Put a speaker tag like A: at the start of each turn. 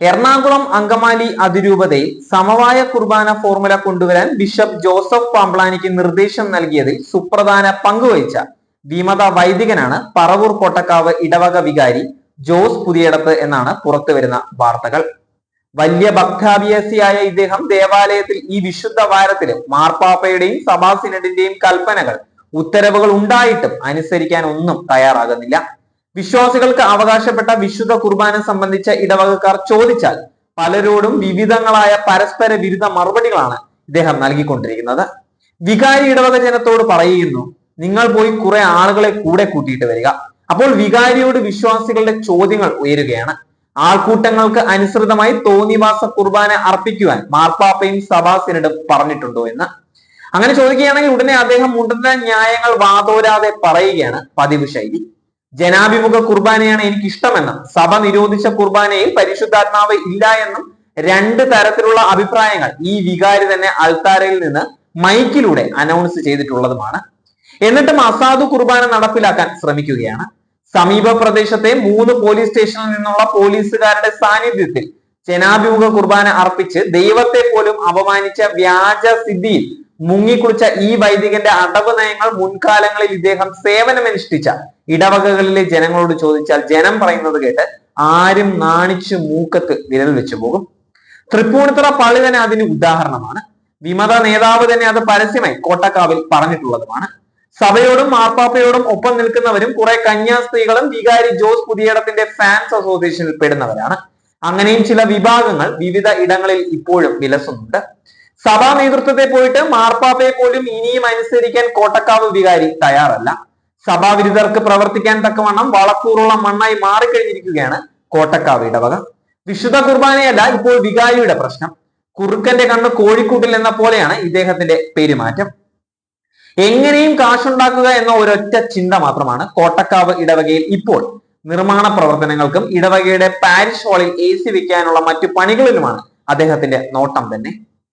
A: എറണാകുളം അങ്കമാലി അതിരൂപതയിൽ സമവായ കുർബാന ഫോർമുല കൊണ്ടുവരാൻ ബിഷപ്പ് ജോസഫ് പാംബ്ലാനിക്ക് നിർദ്ദേശം നൽകിയതിൽ സുപ്രധാന പങ്കുവഹിച്ച വിമത വൈദികനാണ് പറവൂർ കോട്ടക്കാവ് ഇടവക വികാരി ജോസ് പുതിയടത്ത് എന്നാണ് പുറത്തുവരുന്ന വാർത്തകൾ. വലിയ ഭക്താഭ്യാസിയായ ഇദ്ദേഹം ദേവാലയത്തിൽ ഈ വിശുദ്ധ വാരത്തിലും മാർപ്പാപ്പയുടെയും സഭാ സിനഡിന്റെയും കൽപ്പനകൾ ഉത്തരവുകൾ ഉണ്ടായിട്ടും അനുസരിക്കാൻ ഒന്നും തയ്യാറാകുന്നില്ല. വിശ്വാസികൾക്ക് അവകാശപ്പെട്ട വിശുദ്ധ കുർബാന സംബന്ധിച്ച ഇടവകക്കാർ ചോദിച്ചാൽ പലരോടും വിവിധങ്ങളായ പരസ്പര വിരുദ്ധ മറുപടികളാണ് ഇദ്ദേഹം നൽകിക്കൊണ്ടിരിക്കുന്നത്. വികാരി ഇടവക ജനത്തോട് പറയുന്നു നിങ്ങൾ പോയി കുറെ ആളുകളെ കൂടെ കൂട്ടിയിട്ട് വരിക. അപ്പോൾ വികാരിയോട് വിശ്വാസികളുടെ ചോദ്യങ്ങൾ ഉയരുകയാണ്. ആൾക്കൂട്ടങ്ങൾക്ക് അനുസൃതമായി തോന്നിവാസ കുർബാന അർപ്പിക്കുവാൻ മാർപ്പാപ്പയും സഭാ സിനഡും പറഞ്ഞിട്ടുണ്ടോ എന്ന്. അങ്ങനെ ചോദിക്കുകയാണെങ്കിൽ ഉടനെ അദ്ദേഹം മുണ്ടുന്ന ന്യായങ്ങൾ വാതോരാതെ പറയുകയാണ് പതിവ് ശൈലി. ജനാഭിമുഖ കുർബാനയാണ് എനിക്ക് ഇഷ്ടമെന്നും സഭ നിരോധിച്ച കുർബാനയിൽ പരിശുദ്ധാത്മാവ് ഇല്ല എന്നും രണ്ട് തരത്തിലുള്ള അഭിപ്രായങ്ങൾ ഈ വികാരി തന്നെ അൾത്താരയിൽ നിന്ന് മൈക്കിലൂടെ അനൗൺസ് ചെയ്തിട്ടുള്ളതുമാണ്. എന്നിട്ടും അസാധു കുർബാന നടപ്പിലാക്കാൻ ശ്രമിക്കുകയാണ്. സമീപ പ്രദേശത്തെ മൂന്ന് പോലീസ് സ്റ്റേഷനിൽ നിന്നുള്ള പോലീസുകാരുടെ സാന്നിധ്യത്തിൽ ജനാഭിമുഖ കുർബാന അർപ്പിച്ച് ദൈവത്തെ പോലും അപമാനിച്ച വ്യാജ സിദ്ധിയിൽ മുങ്ങിക്കുളിച്ച ഈ വൈദികന്റെ അടവ് നയങ്ങൾ മുൻകാലങ്ങളിൽ ഇദ്ദേഹം സേവനമനുഷ്ഠിച്ച ഇടവകകളിലെ ജനങ്ങളോട് ചോദിച്ചാൽ ജനം പറയുന്നത് കേട്ട് ആരും നാണിച്ചു മൂക്കത്ത് വിരൽ വെച്ചു പോകും. തൃപ്പൂണിത്തുറ പള്ളി തന്നെ അതിന് ഉദാഹരണമാണ്. വിമത നേതാവ് തന്നെ അത് പരസ്യമായി കോട്ടക്കാവിൽ പറഞ്ഞിട്ടുള്ളതുമാണ്. സഭയോടും മാർപ്പാപ്പയോടും ഒപ്പം നിൽക്കുന്നവരും കുറെ കന്യാസ്ത്രീകളും വികാരി ജോസ് പുതിയടത്തിന്റെ ഫാൻസ് അസോസിയേഷനിൽ പെടുന്നവരാണ്. അങ്ങനെയും ചില വിഭാഗങ്ങൾ വിവിധ ഇടങ്ങളിൽ ഇപ്പോഴും വിലസുന്നുണ്ട്. സഭാ നേതൃത്വത്തെ പോയിട്ട് മാർപ്പാപ്പയെ പോലും ഇനിയും അനുസരിക്കാൻ കോട്ടക്കാവ് വികാരി തയ്യാറല്ല. സഭാവിരുദ്ധർക്ക് പ്രവർത്തിക്കാൻ തക്കവണ്ണം വളക്കൂറുള്ള മണ്ണായി മാറിക്കഴിഞ്ഞിരിക്കുകയാണ് കോട്ടക്കാവ് ഇടവക. വിശുദ്ധ കുർബാനയല്ല ഇപ്പോൾ വികാരിയുടെ പ്രശ്നം. കുറുക്കന്റെ കണ്ണ് കോഴിക്കൂട്ടിൽ എന്ന പോലെയാണ് ഇദ്ദേഹത്തിന്റെ പെരുമാറ്റം. എങ്ങനെയും കാശുണ്ടാക്കുക എന്ന ഒരൊറ്റ ചിന്ത മാത്രമാണ് കോട്ടക്കാവ് ഇടവകയിൽ ഇപ്പോൾ. നിർമ്മാണ പ്രവർത്തനങ്ങൾക്കും ഇടവകയുടെ പാരിഷ് ഹാളിൽ എ സി വെക്കാനുള്ള മറ്റു പണികളിലുമാണ് അദ്ദേഹത്തിന്റെ നോട്ടം തന്നെ.